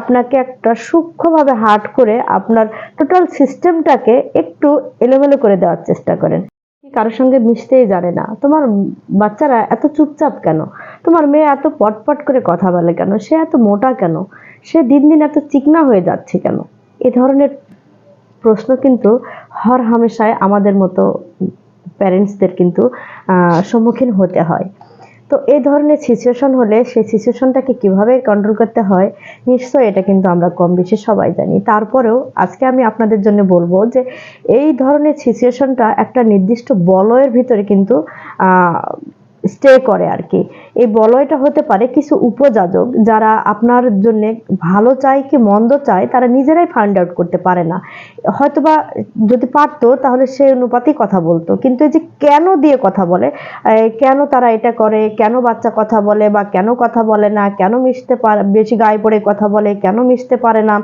আপনাকে একটা সূক্ষ্মভাবে হার্ট করে আপনার টোটাল সিস্টেমটাকে একটু এলোমেলো করে দেওয়ার চেষ্টা করেন। কারোর সঙ্গে মিশতেই জানে না। তোমার বাচ্চারা এত চুপচাপ কেন? তোমার মেয়ে এত পটপট করে কথা বলে কেন? সে এত মোটা কেন? সে দিন দিন এত চিকনা হয়ে যাচ্ছে কেন? এ ধরনের প্রশ্ন কিন্তু হর হামেশায় আমাদের মতো প্যারেন্টসদের কিন্তু সম্মুখীন হতে হয়। তো এই ধরনের সিচুয়েশন হলে সেই সিচুয়েশনটাকে কীভাবে কন্ট্রোল করতে হয়, নিশ্চয়ই এটা কিন্তু আমরা কম বেশি সবাই জানি। তারপরেও আজকে আমি আপনাদের জন্য বলব যে, এই ধরনের সিচুয়েশনটা একটা নির্দিষ্ট বলয়ের ভিতরে কিন্তু স্টে করে আর কি। এই বলয়টা হতে পারে কিছু উপযাজক যারা আপনার জন্য ভালো চায় কি মন্দ চায়, তারা নিজেরাই ফাইন্ড আউট করতে পারে না। হয়তোবা যদি পারতো, তাহলে সে অনুপাতেই কথা বলতো। কিন্তু এই যে কেন দিয়ে কথা বলে কেন তারা এটা করে, কেন বাচ্চা কথা বলে বা কেন কথা বলে না, কেন মিশতে পারে বেশি গায়ে পড়ে কথা বলে, কেন মিশতে পারে না?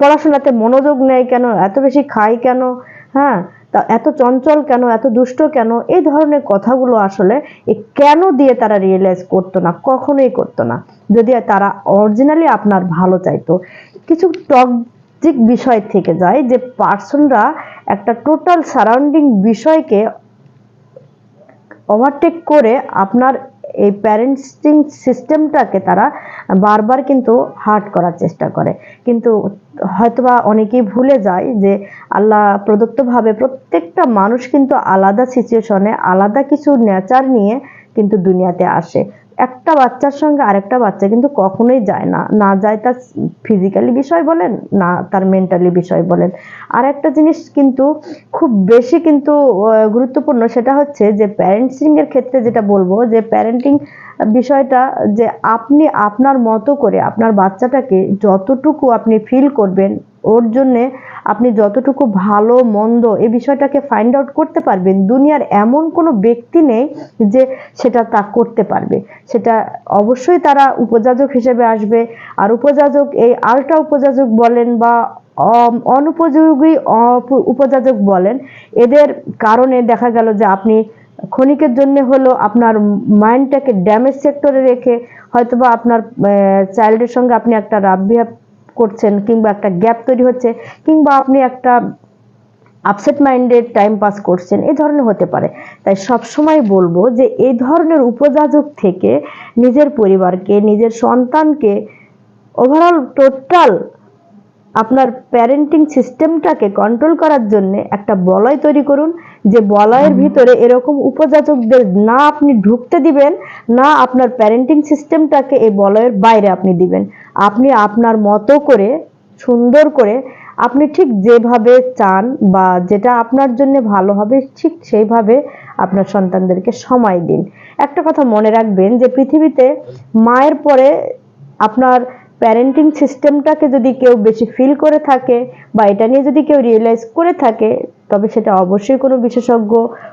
পড়াশোনাতে মনোযোগ নেয় কেন? এত বেশি খায় কেন? হ্যাঁ? তা এত চঞ্চল কেন, এত দুষ্ট কেন? এই ধরনের কথাগুলো আসলে কেন দিয়ে তারা রিয়েলাইজ করতো না, কখনোই করতো না। যদি তারা অরিজিনালি আপনার ভালো চাইতো। কিছু টক্সিক বিষয় থেকে যায় যে পার্সনরা একটা টোটাল সারাউন্ডিং বিষয়কে ওভারটেক করে আপনার এই প্যারেন্টিং সিস্টেমটাকে তারা বারবার কিন্তু হার্ট করার চেষ্টা করে। কিন্তু হয়তোবা অনেকেই ভুলে যায় যে আল্লাহ প্রদত্তভাবে প্রত্যেকটা মানুষ কিন্তু আলাদা সিচুয়েশনে আলাদা কিছু নেচার নিয়ে কিন্তু দুনিয়াতে আসে। একটা বাচ্চার সঙ্গে আরেকটা বাচ্চা কিন্তু কখনোই যায় না না যায় তার ফিজিক্যালি বিষয় বলেন, না তার মেন্টালি বিষয় বলেন। আর একটা জিনিস কিন্তু খুব বেশি কিন্তু গুরুত্বপূর্ণ সেটা হচ্ছে যে প্যারেন্টিং এর ক্ষেত্রে যেটা বলব যে প্যারেন্টিং বিষয়টা যে আপনি আপনার মতো করে আপনার বাচ্চাটাকে যতটুকু আপনি ফিল করবেন, ওর জন্যে আপনি যতটুকু ভালো, মন্দ এই বিষয়টাকে ফাইন্ড আউট করতে পারবেন, দুনিয়ার এমন কোনো ব্যক্তি নেই যে সেটা তা করতে পারবে। সেটা অবশ্যই তারা উপযাজক হিসেবে আসবে। আর উপযাজক, এই আলট্রা উপযাজক বলেন বা অনুপযোগী উপযাজক বলেন, এদের কারণে দেখা গেল যে আপনি ক্ষণিকের জন্য হলো আপনার মাইন্ডটাকে ড্যামেজ সেক্টরে রেখে হয়তোবা আপনার চাইল্ডের সঙ্গে আপনি একটা রাব বিহেভ করছেন কিংবা একটা গ্যাপ তৈরি হচ্ছে কিংবা আপনি একটা আপসেট মাইন্ডেড টাইম পাস করছেন এই ধরনের হতে পারে। তাই সব সময় বলব যে এই ধরনের উপযাজক থেকে নিজের পরিবারকে নিজের সন্তানকে ওভারঅল টোটাল আপনার প্যারেন্টিং সিস্টেমটাকে কন্ট্রোল করার জন্য একটা বলয় তৈরি করুন যে বলয়ের ভিতরে এরকম উপযাচকদের না আপনি ঢুকতে দিবেন না আপনার প্যারেন্টিং সিস্টেমটাকে এই বলয়ের বাইরে আপনি দিবেন। আপনি আপনার মতো করে, সুন্দর করে আপনি ঠিক যেভাবে চান বা যেটা আপনার জন্য ভালো হবে, ঠিক সেইভাবে আপনার সন্তানদেরকে সময় দিন। একটা কথা মনে রাখবেন যে পৃথিবীতে মায়ের পরে আপনার প্যারেন্টিং সিস্টেমটাকে যদি কেউ বেশি ফিল করে থাকে বা এটা নিয়ে যদি কেউ রিয়েলাইজ করে থাকে, তবে সেটা অবশ্যই কোনো বিশেষজ্ঞ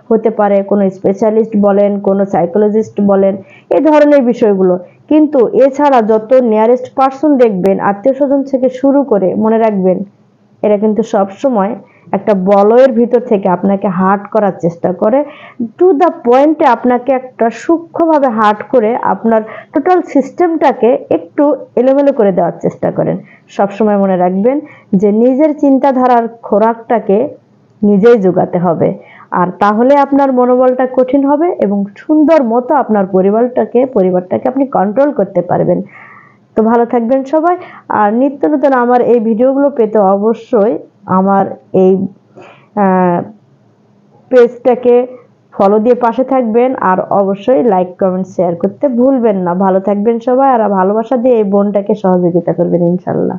হতে পারে, কোনো স্পেশালিস্ট বলেন, কোনো সাইকোলজিস্ট বলেন, এই ধরনের বিষয়গুলো। কিন্তু এছাড়া যত নিয়ারেস্ট পার্সন দেখবেন আত্মীয় স্বজন থেকে শুরু করে মনে রাখবেন, এরা কিন্তু সব সময় একটা বলয়ের ভিতর থেকে আপনাকে হার্ট করার চেষ্টা করে। টু দ্য পয়েন্টে আপনাকে একটা সূক্ষ্মভাবে হার্ট করে আপনার টোটাল সিস্টেমটাকে একটু এলোমেলো করে দেওয়ার চেষ্টা করেন। সব সময় মনে রাখবেন যে নিজের চিন্তাধারার খোরাকটাকে নিজেই যোগাতে হবে। আর তাহলে আপনার মনোবলটা কঠিন হবে এবং সুন্দর মতো আপনার পরিবারটাকে পরিবারটাকে আপনি কন্ট্রোল করতে পারবেন। তো ভালো থাকবেন সবাই। আর নিত্য নতুন আমার এই ভিডিওগুলো পেতে অবশ্যই আমার এই পেজটাকে ফলো দিয়ে পাশে থাকবেন আর অবশ্যই লাইক কমেন্ট শেয়ার করতে ভুলবেন না। ভালো থাকবেন সবাই আর ভালোবাসা দিয়ে এই বোনটাকে সহযোগিতা করবেন ইনশাল্লাহ।